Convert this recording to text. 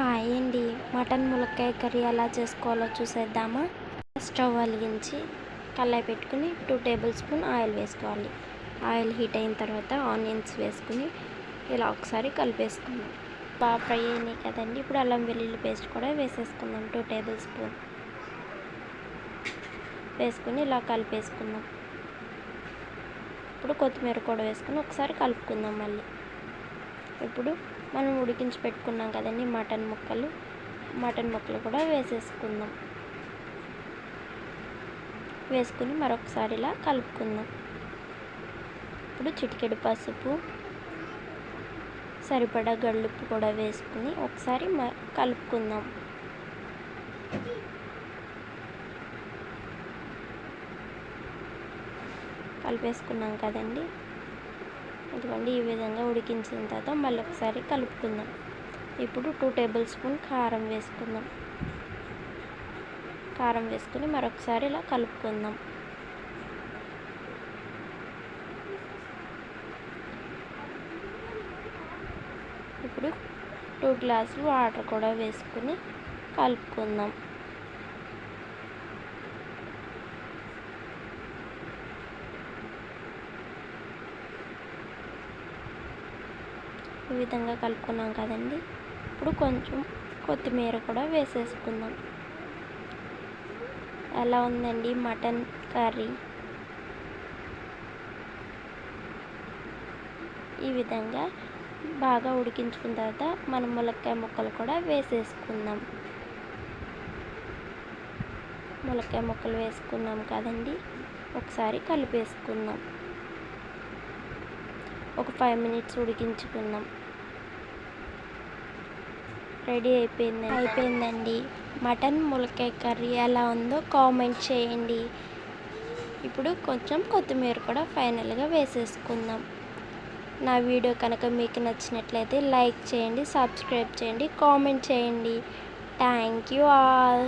Hi అండి. Mutton ములక్కాయ curry ఎలా చేసుకోవాలో చూసేద్దామా? స్టవ్ వెలిగించి కళాయి పెట్టుకుని టూ టేబుల్ స్పూన్ ఆయిల్ వేసుకోవాలి. ఆయిల్ హీట్ అయిన తర్వాత ఆనియన్స్ వేసుకుని ఇలా ఒకసారి కలిపేసుకుందాం. బాగా ఫ్రై అయినాయి కదండి. ఇప్పుడు అల్లం వెల్లుల్లి పేస్ట్ కూడా వేసేసుకుందాం. టూ టేబుల్ స్పూన్ వేసుకుని ఇలా కలిపేసుకుందాం. ఇప్పుడు కొత్తిమీర కూడా వేసుకుని ఒకసారి కలుపుకుందాం మళ్ళీ. ఇప్పుడు మనం ఉడికించి పెట్టుకున్నాం కదండి మటన్ ముక్కలు. మటన్ ముక్కలు కూడా వేసేసుకుందాం. వేసుకుని మరొకసారి ఇలా కలుపుకుందాం. ఇప్పుడు చిటికెడు పసుపు సరిపడా గళ్ళుప్పు కూడా వేసుకుని ఒకసారి మ కలుపుకుందాం. కలిపేసుకున్నాం కదండి. ఇదిగోండి ఈ విధంగా ఉడికించిన తర్వాత మళ్ళీ ఒకసారి కలుపుకుందాం. ఇప్పుడు టూ టేబుల్ స్పూన్ కారం వేసుకుందాం. కారం వేసుకుని మరొకసారి ఇలా కలుపుకుందాం. ఇప్పుడు టూ గ్లాసులు వాటర్ కూడా వేసుకుని కలుపుకుందాం. ఈ విధంగా కలుపుకున్నాం కదండి. ఇప్పుడు కొంచెం కొత్తిమీర కూడా వేసేసుకుందాం. ఎలా ఉందండి మటన్ కర్రీ? ఈ విధంగా బాగా ఉడికించుకున్న తర్వాత మనం ములక్కాయ ముక్కలు కూడా వేసేసుకుందాం. ములక్కాయ ముక్కలు వేసుకున్నాం కదండి. ఒకసారి కలిపేసుకుందాం. ఒక ఫైవ్ మినిట్స్ ఉడికించుకుందాం. రెడీ అయిపోయింది అయిపోయిందండి. మటన్ ములకాయ కర్రీ ఎలా ఉందో కామెంట్ చేయండి. ఇప్పుడు కొంచెం కొత్తిమీర కూడా ఫైనల్గా వేసేసుకుందాం. నా వీడియో కనుక మీకు నచ్చినట్లయితే లైక్ చేయండి సబ్స్క్రైబ్ చేయండి కామెంట్ చేయండి. Thank you all.